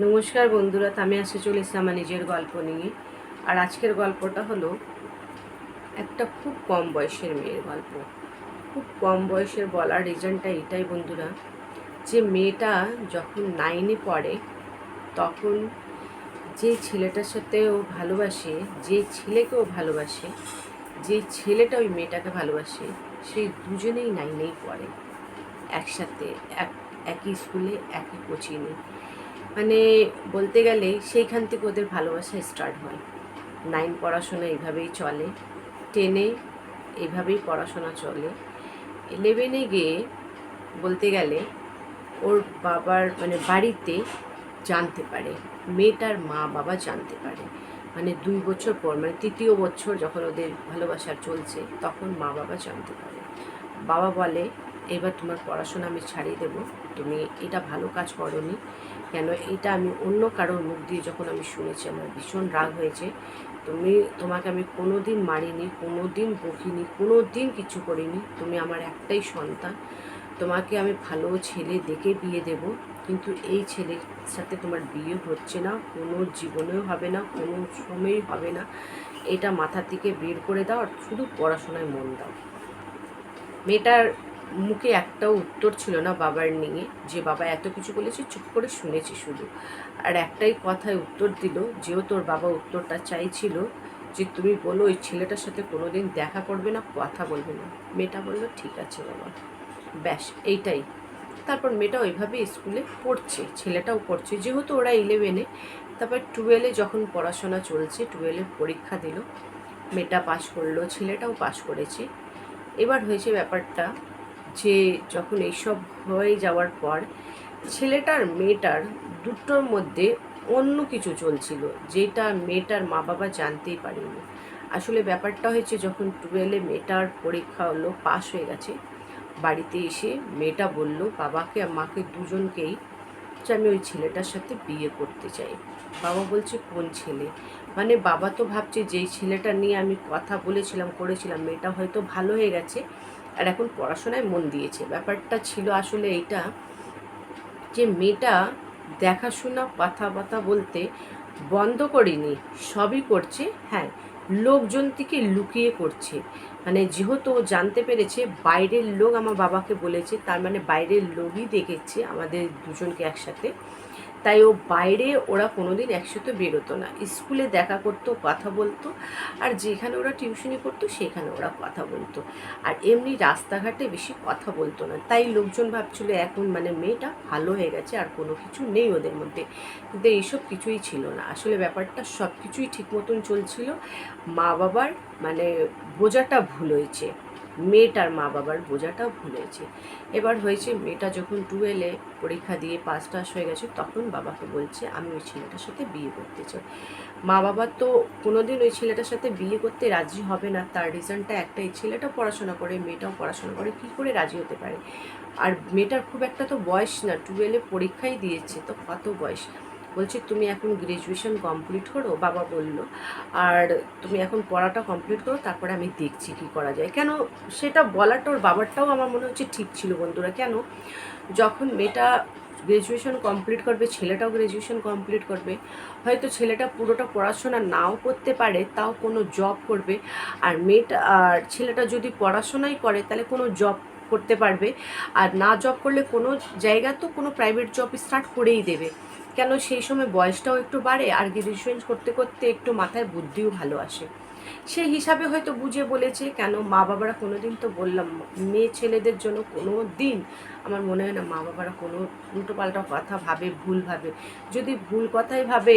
নমস্কার বন্ধুরা আমি আসে চলেছি আমার নিজের গল্প নিয়ে। আর আজকের গল্পটা হলো একটা খুব কম বয়সের মেয়ের গল্প। খুব কম বয়সের বলার রিজনটা এটাই বন্ধুরা, যে মেয়েটা যখন নাইনে পড়ে, তখন যে ছেলেটার সাথে ও ভালোবাসে, যে ছেলেকে ও ভালোবাসে, যে ছেলেটা ওই মেয়েটাকে ভালোবাসে সেই দুজনেই নাইনেই পড়ে। একসাথে, এক, একই স্কুলে একই কোচিংয়ে মানে বলতে গেলে সেইখান থেকে ওদের ভালোবাসা স্টার্ট হয়। নাইন পড়াশোনা এইভাবেই চলে টেনে এইভাবেই পড়াশোনা চলে। ইলেভেনে গিয়ে বলতে গেলে ওর বাবার মানে বাড়িতে জানতে পারে, মেয়েটার মা বাবা জানতে পারে। মানে দুই বছর পর মানে তৃতীয় বছর যখন ওদের ভালোবাসা চলছে, তখন মা বাবা জানতে পারে। বাবা বলে এবার তোমার পড়াশোনা আমি ছাড়িয়ে দেবো। তুমি এটা ভালো কাজ করনি। কেন এটা আমি অন্য কারোর মুখ দিয়ে যখন আমি শুনেছি, আমার ভীষণ রাগ হয়েছে। তুমি, তোমাকে আমি কোনো দিন মারিনি কোনো দিন বকিনি কোনো দিন কিছু করিনি। তুমি আমার একটাই সন্তান। তোমাকে আমি ভালো ছেলে দেখে বিয়ে দেব। কিন্তু এই ছেলের সাথে তোমার বিয়ে হচ্ছে না, কোনো জীবনেও হবে না, কোনো সময়ই হবে না। এটা মাথা থেকে বের করে দাও আর শুধু পড়াশোনায় মন দাও। মেয়েটার মুখে একটাও উত্তর ছিল না বাবার নিয়ে, যে বাবা এত কিছু বলেছে, চুপ করে শুনেছি শুধু। আর একটাই কথায় উত্তর দিল, যেও তোর বাবা উত্তরটা চাইছিল, যে তুমি বলো ওই ছেলেটার সাথে কোনোদিন দেখা করবে না, কথা বলবে না। মেয়েটা বলল, ঠিক আছে বাবা। ব্যাস, এইটাই। তারপর মেয়েটা ওইভাবে স্কুলে পড়ছে, ছেলেটাও পড়ছে। যেহেতু ওরা ইলেভেনে তারপর টুয়েলভে যখন পড়াশোনা চলছে টুয়েলভে পরীক্ষা দিল। মেয়েটা পাশ করল, ছেলেটাও পাশ করেছে। এবার হয়েছে ব্যাপারটা যে যখন এইসব হয়ে যাওয়ার পর ছেলেটার মেয়েটার দুটোর মধ্যে অন্য কিছু চলছিল, যেটা মেয়েটার মা বাবা জানতেই পারেনি। আসলে ব্যাপারটা হয়েছে যখন টুয়েলভে মেয়েটার পরীক্ষা হলো, পাশ হয়ে গেছে, বাড়িতে এসে মেয়েটা বলল, বাবাকে আর মাকে দুজনকেই যে আমি ওই ছেলেটার সাথে বিয়ে করতে চাই। বাবা বলছে, কোন ছেলে? মানে বাবা তো ভাবছে, যেই ছেলেটা নিয়ে আমি কথা বলেছিলাম, করেছিলাম, মেয়েটা হয়তো ভালো হয়ে গেছে আর এখন পড়াশোনায় মন দিয়েছে। ব্যাপারটা ছিল আসলে এইটা যে মেয়েটা দেখাশোনা, কথা কথাবার্তা বলতে বন্ধ করেনি, সবই করছে হ্যাঁ লোকজন থেকে লুকিয়ে করছে। মানে যেহেতু ও জানতে পেরেছে, বাইরের লোক আমার বাবাকে বলেছে, তার মানে বাইরের লোকই দেখেছে আমাদের দুজনকে একসাথে। তাই ও বাইরে ওরা কোনোদিন একসাথে বেরোতো না। স্কুলে দেখা করতো, কথা বলতো, আর যেখানে ওরা টিউশনি করতো, সেখানে ওরা কথা বলতো। আর এমনি রাস্তাঘাটে বেশি কথা বলতো না। তাই লোকজন ভাবছিল, এখন মানে মেয়েটা ভালো হয়ে গেছে, আর কোনো কিছু নেই ওদের মধ্যে। কিন্তু এইসব কিছুই ছিল না। আসলে ব্যাপারটা সব কিছুই ঠিক মতন চলছিল। মা বাবার মানে বোঝাটা ভুল হয়েছে। মেয়েটার মা বাবার বোঝাটাও ভুলেছে এবার হয়েছে মেয়েটা যখন টুয়েলভে পরীক্ষা দিয়ে পাস টাস হয়ে গেছে, তখন বাবাকে বলছে, আমি ওই ছেলেটার সাথে বিয়ে করতে চাই। মা বাবা তো কোনোদিন ওই ছেলেটার সাথে বিয়ে করতে রাজি হবে না। তার রিজনটা একটাই, ছেলেটাও পড়াশোনা করে, মেয়েটাও পড়াশোনা করে, কী করে রাজি হতে পারে? আর মেয়েটার খুব একটা তো বয়স না টুয়েলভে পরীক্ষাই দিয়েছে, তো কত বয়স? বলছে, তুমি এখন গ্র্যাজুয়েশন কমপ্লিট করো, বাবা বলল, আর তুমি এখন পড়াটা কমপ্লিট করো, তারপরে আমি দেখছি কী করা যায়। কেন, সেটা বলাটা ওর বাবারটাও আমার মনে হচ্ছে ঠিক ছিল বন্ধুরা। কেন, যখন মেয়েটা গ্র্যাজুয়েশন কমপ্লিট করবে, ছেলেটাও গ্র্যাজুয়েশন কমপ্লিট করবে, হয়তো ছেলেটা পুরোটা পড়াশোনা নাও করতে পারে, তাও কোনো জব করবে, আর মেয়েটা, আর ছেলেটা যদি পড়াশোনাই করে, তাহলে কোনো জব করতে পারবে, আর না জব করলে কোনো জায়গা তো কোনো প্রাইভেট জব স্টার্ট করেই দেবে। কেন সেই সময় বয়সটাও একটু বাড়ে আর গ্র্যাজুয়েশন করতে করতে একটু মাথায় বুদ্ধিও ভালো আসে। সেই হিসাবে হয়তো বুঝে বলেছে, কেন মা বাবারা কোনো দিন তো বললাম, মেয়ে ছেলেদের জন্য কোনো দিন আমার মনে হয় না মা বাবারা কোনো উল্টোপাল্টা কথা ভাবে, ভুল ভাবে। যদি ভুল কথাই ভাবে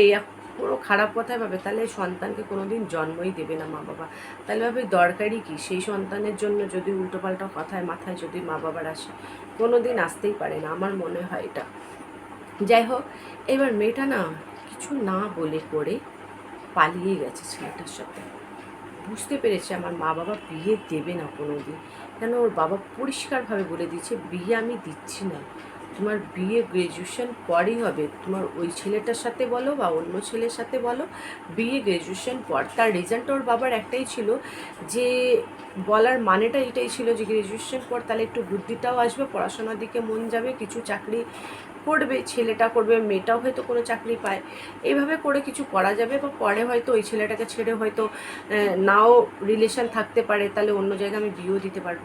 পুরো খারাপ কথাই ভাবে, তাহলে সন্তানকে কোনো দিন জন্মই দেবে না মা বাবা। তাহলে ভাবে দরকারই কি? সেই সন্তানের জন্য যদি উল্টোপাল্টা কথায়, মাথায় যদি মা বাবার আসে কোনো দিন আসতেই পারে না। আমার মনে হয় এটা। যাই হোক এবার মেয়েটা না কিছু না বলে করে পালিয়ে গেছে ছেলেটার সাথে। বুঝতে পেরেছে আমার মা বাবা বিয়ে দেবে না কোনো দিন কেন ওর বাবা পরিষ্কারভাবে বলে দিয়েছে, বিয়ে আমি দিচ্ছি না। তোমার বিয়ে গ্র্যাজুয়েশন পরই হবে। তোমার ওই ছেলেটার সাথে বলো বা অন্য ছেলের সাথে বলো, বিয়ে গ্র্যাজুয়েশন পর। তার রেজাল্ট ওর বাবার একটাই ছিল যে, বলার মানেটা এটাই ছিল যে গ্র্যাজুয়েশন পর তাহলে একটু বুদ্ধিটাও আসবে, পড়াশোনার দিকে মন যাবে, কিছু চাকরি করবে, ছেলেটা করবে, মেয়েটাও হয়তো কোনো চাকরি পায়। এইভাবে করে কিছু করা যাবে বা পরে হয়তো ওই ছেলেটাকে ছেড়ে হয়তো নাও রিলেশন থাকতে পারে, তাহলে অন্য জায়গায় আমি বিয়েও দিতে পারব।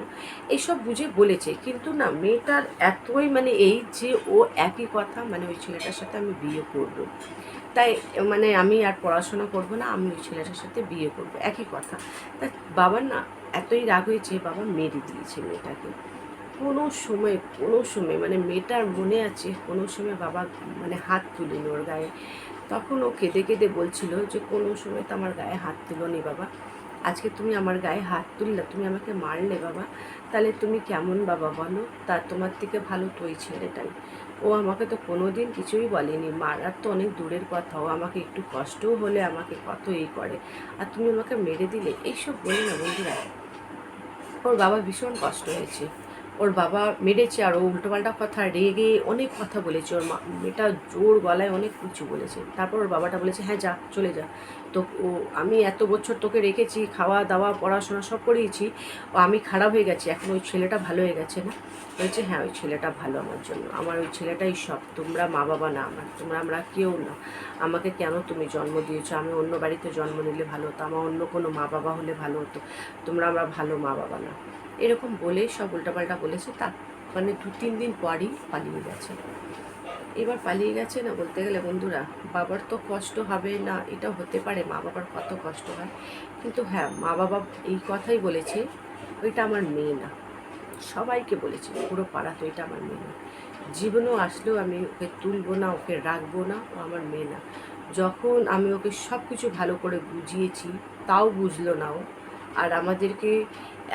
এইসব বুঝে বলেছে। কিন্তু না, মেয়েটার এতই মানে এই যে ও একই কথা মানে ওই ছেলেটার সাথে আমি বিয়ে করব। তাই মানে আমি আর পড়াশোনা করব না, আমি ওই ছেলেটার সাথে বিয়ে করব। একই কথা। তা বাবার না, এতই রাগ হয়েছে, বাবা মেরে দিয়েছে মেয়েটাকে। কোনো সময় কোনো সময় মানে মেয়েটার মনে আছে, কোনো সময় বাবা মানে হাত তুলিনি ওর গায়ে। তখন ও কেঁদে কেঁদে বলছিল যে, কোনো সময় তো আমার গায়ে হাত তুলোনি বাবা। আজকে তুমি আমার গায়ে হাত তুললে, তুমি আমাকে মারলে বাবা। তাহলে তুমি কেমন বাবা বলো? তা তোমার থেকে ভালো তো ওই ছেলেটাই। ও আমাকে তো কোনো দিন কিছুই বলেনি। মারার তো অনেক দূরের কথা। ও আমাকে একটু কষ্টও হলে আমাকে কত এই করে। আর তুমি আমাকে মেরে দিলে? এইসব বলে না বন্ধুরা। ওর বাবা ভীষণ কষ্ট হয়েছে। ওর বাবা মেরেছে আর ও উল্টোপাল্টা কথা, রেগে অনেক কথা বলেছে। ওর মা, মেয়েটা জোর গলায় অনেক কিছু বলেছে। তারপর ওর বাবাটা বলেছে হ্যাঁ যা, চলে যা। তো ও, আমি এত বছর তোকে রেখেছি, খাওয়া দাওয়া, পড়াশোনা সব করিয়েছি আমি খারাপ হয়ে গেছি, এখন ওই ছেলেটা ভালো হয়ে গেছে না? বলছে হ্যাঁ ওই ছেলেটা ভালো আমার জন্য। আমার ওই ছেলেটাই সব। তোমরা মা বাবা না, আমার তোমরা, আমরা কেউ না। আমাকে কেন তুমি জন্ম দিয়েছ? আমি অন্য বাড়িতে জন্ম নিলে ভালো হতো, আমার অন্য কোনো মা বাবা হলে ভালো হতো। তোমরা আমরা ভালো মা বাবা না। এরকম বলেই সব উল্টাপাল্টা বলেছে। তার মানে দু, তিন দিন পরই পালিয়ে গেছে। এবার পালিয়ে গেছে না বলতে গেলে, বন্ধুরা, বাবার তো কষ্ট হবে না, এটা হতে পারে, মা বাবার কত কষ্ট হয়। কিন্তু হ্যাঁ মা বাবা এই কথাই বলেছে, ওইটা আমার মেয়ে না। সবাইকে বলেছে, পুরো পাড়া তো এটা আমার মেয়ে না। জীবনেও আসলেও আমি ওকে তুলবো না, ওকে রাখব না, ও আমার মেয়ে না। যখন আমি ওকে সব কিছু ভালো করে বুঝিয়েছি, তাও বুঝলো না ও। আর আমাদেরকে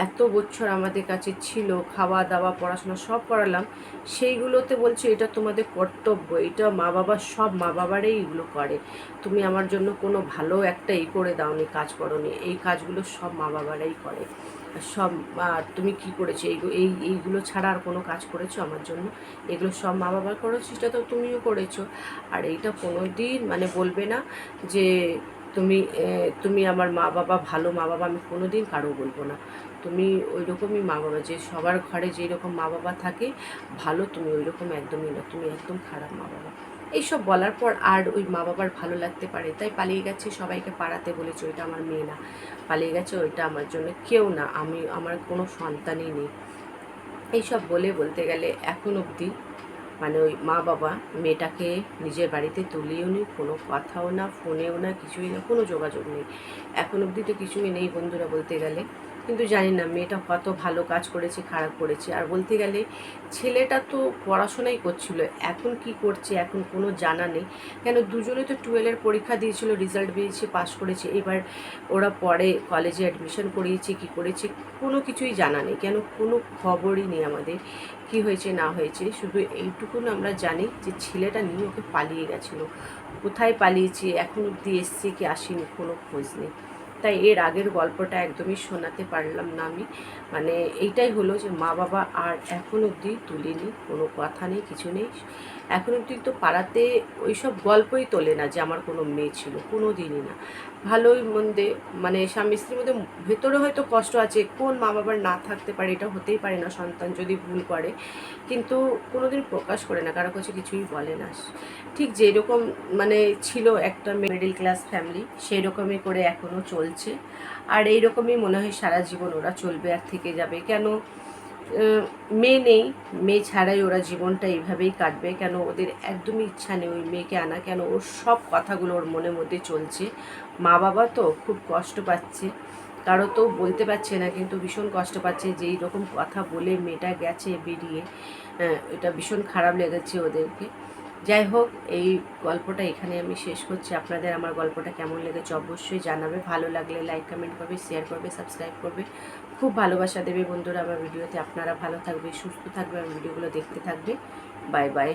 এত বছর আমাদের কাছে ছিল খাওয়া দাওয়া পড়াশোনা সব করালাম, সেইগুলোতে বলছে, এটা তোমাদের কর্তব্য, এটা মা বাবা সব মা বাবারাই এগুলো করে। তুমি আমার জন্য কোনো ভালো একটা ই করে দাওনি, কাজ করনি, এই কাজগুলো সব মা বাবারাই করে। সব তুমি কি করেছ? এইগুলো এই, এইগুলো ছাড়া আর কোনো কাজ করেছ আমার জন্য? এগুলো সব মা বাবা করেছ সেটা তো তুমিও করেছ। আর এইটা কোনো দিন মানে বলবে না যে তুমি তুমি আমার মা বাবা ভালো মা বাবা আমি কোনো দিন কারও বলব না। তুমি ওই রকমই মা বাবা যে সবার ঘরে যেই রকম মা বাবা থাকে, ভালো তুমি ওই রকম একদমই না। তুমি একদম খারাপ মা বাবা এইসব বলার পর আর ওই মা বাবার ভালো লাগতে পারে। তাই পালিয়ে গেছে সবাইকে পাড়াতে বলেছে, ওইটা আমার মেয়ে না। পালিয়ে গেছে, ওইটা আমার জন্য কেউ না। আমি, আমার কোনো সন্তানই নেই। এইসব বলে বলতে গেলে এখন অবধি মানে ওই মা বাবা মেয়েটাকে নিজের বাড়িতে তুলিও নি, কোনো কথাও না, ফোনেও না, কিছুই না, কোনো যোগাযোগ নেই। এখন অবধি তো কিছুই নেই বন্ধুরা বলতে গেলে। কিন্তু জানি না, মেয়েটা কত ভালো কাজ করেছে, খারাপ করেছে। আর বলতে গেলে, ছেলেটা তো পড়াশোনাই করছিল, এখন কি করছে, এখন কোনো জানা নেই। কেন দুজনে তো টুয়েলভের পরীক্ষা দিয়েছিল, রেজাল্ট বেরিয়েছে, পাশ করেছে। এবার ওরা পরে কলেজে অ্যাডমিশন করিয়েছে, কি করেছে, কোনো কিছুই জানা নেই। কেন কোনো খবরই নেই আমাদের, কি হয়েছে, না হয়েছে। শুধু এইটুকুন আমরা জানি যে ছেলেটা নিয়ে ওকে পালিয়ে গেছিল। কোথায় পালিয়েছে, এখন অব্দি এসছে কি আসেনি, কোনো খোঁজ নেই। তাই এর আগের গল্পটা একদমই শোনাতে পারলাম না আমি। মানে এইটাই হলো যে মা বাবা আর এখন অবধি তুলিনি, কোনো কথা নেই, কিছু নেই। এখন অবধি তো পাড়াতে ওইসব গল্পই তোলে না যে আমার কোনো মেয়ে ছিল কোনো দিনই না। ভালোই মন্দে মানে স্বামী স্ত্রীর মধ্যে ভেতরে হয়তো কষ্ট আছে, কোন মা বাবার না থাকতে পারে, এটা হতেই পারে না, সন্তান যদি ভুল করে। কিন্তু কোনো দিন প্রকাশ করে না, কারও কাছে কিছুই বলে না। ঠিক যেরকম মানে ছিল একটা মিডল ক্লাস ফ্যামিলি সেই রকমই করে এখনও চলছে আর এই রকমই মনে হয় সারা জীবন ওরা চলবে আর থেকে যাবে। কেন মেয়ে নেই। মেয়ে ছাড়াই ওরা জীবনটা এইভাবেই কাটবে। কেন, ওদের একদমই ইচ্ছা নেই ওই মেয়েকে আনা। কেন, ওর সব কথাগুলো ওর মনের মধ্যে চলছে। মা বাবা তো খুব কষ্ট পাচ্ছে। কারও তো বলতে পারছে না, কিন্তু ভীষণ কষ্ট পাচ্ছে যে এই রকম কথা বলে মেয়েটা গেছে বেরিয়ে। এটা ভীষণ খারাপ লেগেছে ওদেরকে। যাই হোক, এই গল্পটা এখানে আমি শেষ করছি। আপনাদের আমার গল্পটা কেমন লেগেছে অবশ্যই জানাবে। ভালো লাগলে লাইক কমেন্ট করবে শেয়ার করবে সাবস্ক্রাইব করবে। খুব ভালোবাসা দেবে বন্ধুরা আমার ভিডিওতে। আপনারা ভালো থাকবে সুস্থ থাকবে আমার ভিডিওগুলো দেখতে থাকবে বাই বাই